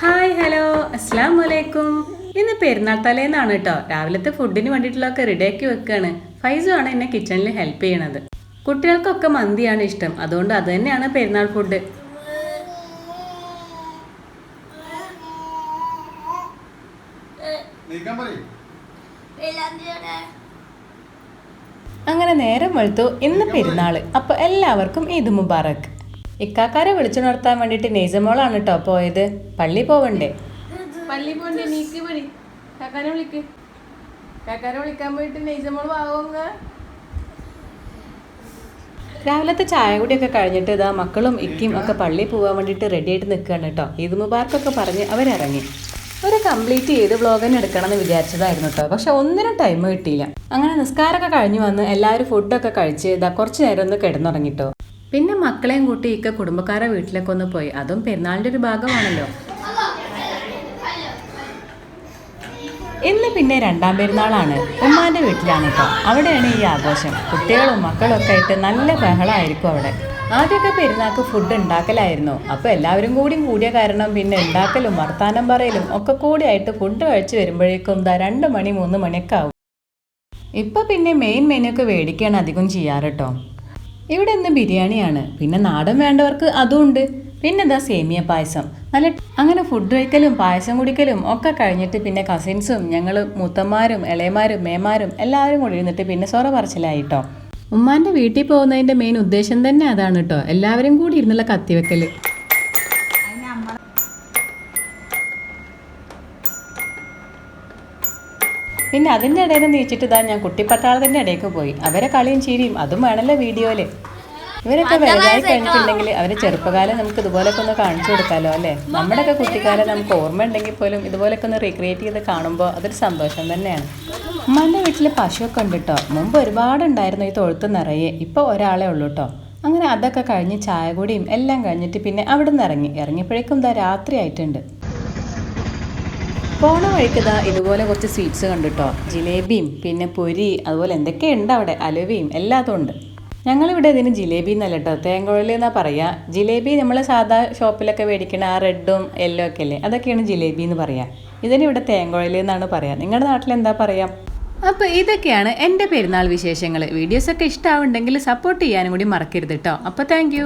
Hi hello. അസ്സാം വലൈക്കും ഇന്ന് പെരുന്നാൾ തലേന്നാണ് കേട്ടോ രാവിലത്തെ ഫുഡിന് വേണ്ടിയിട്ടുള്ളതൊക്കെ റെഡിയാക്കി വെക്കുകയാണ് ഫൈസു ആണ് എന്നെ കിച്ചണിൽ ഹെൽപ്പ് ചെയ്യണത്. കുട്ടികൾക്കൊക്കെ മന്തിയാണ് ഇഷ്ടം. അതുകൊണ്ട് അത് തന്നെയാണ് പെരുന്നാൾ ഫുഡ് അങ്ങനെ നേരം വെളുത്തു. ഇന്ന് പെരുന്നാൾ. അപ്പൊ എല്ലാവർക്കും ഈദ് മുബാറക്ക് ഇക്കാക്കാരെ വിളിച്ചു നിർത്താൻ വേണ്ടിയിട്ട് നെയ്സമോളാണ് കേട്ടോ പോയത്. പള്ളി പോവണ്ടേ? പള്ളി പോണ്ടേ നീക്ക് പണി. കാക്കാനെ വിളിക്ക്. കാക്കാനെ വിളിക്കാൻ പോയിട്ട് നെയ്സമോൾ പാവങ്ങ രാവിലത്തെ ചായ കുടിയൊക്കെ കഴിഞ്ഞിട്ട് ഇതാ മക്കളും ഇക്കും ഒക്കെ പള്ളി പോകാൻ വേണ്ടിയിട്ട് റെഡി ആയിട്ട് നിൽക്കുകയാണ് കേട്ടോ ഈദ് മുബാർക്കൊക്കെ പറഞ്ഞ് അവരിറങ്ങി. ഒരു കംപ്ലീറ്റ് ചെയ്ത് വ്ളോഗ് തന്നെ എടുക്കണം എന്ന് വിചാരിച്ചതായിരുന്നു കേട്ടോ പക്ഷെ ഒന്നിനും ടൈം കിട്ടിയില്ല. അങ്ങനെ നിസ്കാരമൊക്കെ കഴിഞ്ഞു വന്ന് എല്ലാവരും ഫുഡൊക്കെ കഴിച്ച് ഇതാ കുറച്ച് നേരം ഒന്ന് കിടന്നുറങ്ങിട്ടോ പിന്നെ മക്കളെയും കൂട്ടി ഇക്ക കുടുംബക്കാരെ വീട്ടിലേക്ക് ഒന്ന് പോയി. അതും പെരുന്നാളിന്റെ ഒരു ഭാഗമാണല്ലോ. ഇന്ന് പിന്നെ രണ്ടാം പെരുന്നാളാണ്. ഉമ്മാന്റെ വീട്ടിലാണ് കേട്ടോ അവിടെയാണ് ഈ ആഘോഷം. കുട്ടികളും മക്കളും ഒക്കെ ആയിട്ട് നല്ല ബഹളമായിരിക്കും അവിടെ. ആദ്യമൊക്കെ പെരുന്നാൾക്ക് ഫുഡ് ഉണ്ടാക്കലായിരുന്നു. അപ്പോൾ എല്ലാവരും കൂടി കൂടിയ കാരണം പിന്നെ ഉണ്ടാക്കലും വർത്താനം പറയലും ഒക്കെ കൂടിയായിട്ട് ഫുഡ് കഴിച്ച് വരുമ്പോഴേക്കും ദാ രണ്ട് മണി മൂന്ന് മണിയൊക്കെ ആവും. ഇപ്പൊ പിന്നെ മെയിൻ മെനു ഒക്കെ മേടിക്കുകയാണ് അധികം ചെയ്യാറ് കേട്ടോ ഇവിടെ ഇന്ന് ബിരിയാണിയാണ്. പിന്നെ നാടൻ വേണ്ടവർക്ക് അതും ഉണ്ട്. പിന്നെ എന്താ സേമിയ പായസം. നല്ല അങ്ങനെ ഫുഡ് കഴിക്കലും പായസം കുടിക്കലും ഒക്കെ കഴിഞ്ഞിട്ട് പിന്നെ കസിൻസും ഞങ്ങൾ മൂത്തന്മാരും ഇളയമാരും മേമാരും എല്ലാവരും കൂടി ഇരുന്നിട്ട് പിന്നെ സൊറ പറച്ചിലായിട്ടോ ഉമ്മാന്റെ വീട്ടിൽ പോകുന്നതിന്റെ മെയിൻ ഉദ്ദേശം തന്നെ അതാണ് കേട്ടോ എല്ലാവരും കൂടി ഇരുന്നുള്ള കത്തിവെക്കൽ. പിന്നെ അതിന്റെ ഇടയിൽ നിന്ന് നീച്ചിട്ട് ഇതാ ഞാൻ കുട്ടിപ്പട്ടാളത്തിന്റെ ഇടയ്ക്ക് പോയി. അവരെ കളിയും ചിരിയും അതും വേണമല്ലോ വീഡിയോയിൽ ഇവരൊക്കെ വലുതായി കഴിഞ്ഞിട്ടുണ്ടെങ്കിൽ അവരെ ചെറുപ്പകാലം നമുക്ക് ഇതുപോലൊക്കെ ഒന്ന് കാണിച്ചു കൊടുക്കാമല്ലോ അല്ലേ? നമ്മുടെയൊക്കെ കുട്ടിക്കാലം നമുക്ക് ഓർമ്മ ഉണ്ടെങ്കിൽ പോലും ഇതുപോലൊക്കെ ഒന്ന് റീക്രിയേറ്റ് ചെയ്ത് കാണുമ്പോൾ അതൊരു സന്തോഷം തന്നെയാണ്. ഉമ്മാന്റെ വീട്ടിൽ പശുവൊക്കെ ഉണ്ട് കേട്ടോ മുമ്പ് ഒരുപാടുണ്ടായിരുന്നു ഈ തൊഴുത്ത് നിറയെ. ഇപ്പോൾ ഒരാളെ ഉള്ളൂ കേട്ടോ അങ്ങനെ അതൊക്കെ കഴിഞ്ഞ് ചായ കൂടിയും എല്ലാം കഴിഞ്ഞിട്ട് പിന്നെ അവിടെ നിന്ന് ഇറങ്ങി. ഇറങ്ങിയപ്പോഴേക്കും ഇതാ രാത്രി ആയിട്ടുണ്ട് പോണ വഴിക്കതാ ഇതുപോലെ കുറച്ച് സ്വീറ്റ്സ് കണ്ടിട്ടോ. ജിലേബിയും പിന്നെ പൊരി അതുപോലെ എന്തൊക്കെയുണ്ട് അവിടെ? അലുവയും എല്ലാതും ഉണ്ട്. ഞങ്ങളിവിടെ ഇതിന് ജിലേബി എന്നല്ല കേട്ടോ തേങ്കുഴലി എന്നാ പറയാ. ജിലേബി നമ്മൾ സാധാ ഷോപ്പിലൊക്കെ മേടിക്കണ ആ റെഡും യെല്ലോ ഒക്കെ അല്ലേ? അതൊക്കെയാണ് ജിലേബി എന്ന് പറയാ. ഇതിന് ഇവിടെ തേങ്കുഴലി എന്നാണ് പറയാ. നിങ്ങളുടെ നാട്ടിൽ എന്താ പറയാ? അപ്പോൾ ഇതൊക്കെയാണ് എന്റെ പെരുന്നാൾ വിശേഷങ്ങൾ വീഡിയോസൊക്കെ ഇഷ്ടമാവുണ്ടെങ്കിൽ സപ്പോർട്ട് ചെയ്യാനും കൂടി മറക്കരുത് കേട്ടോ അപ്പോൾ താങ്ക്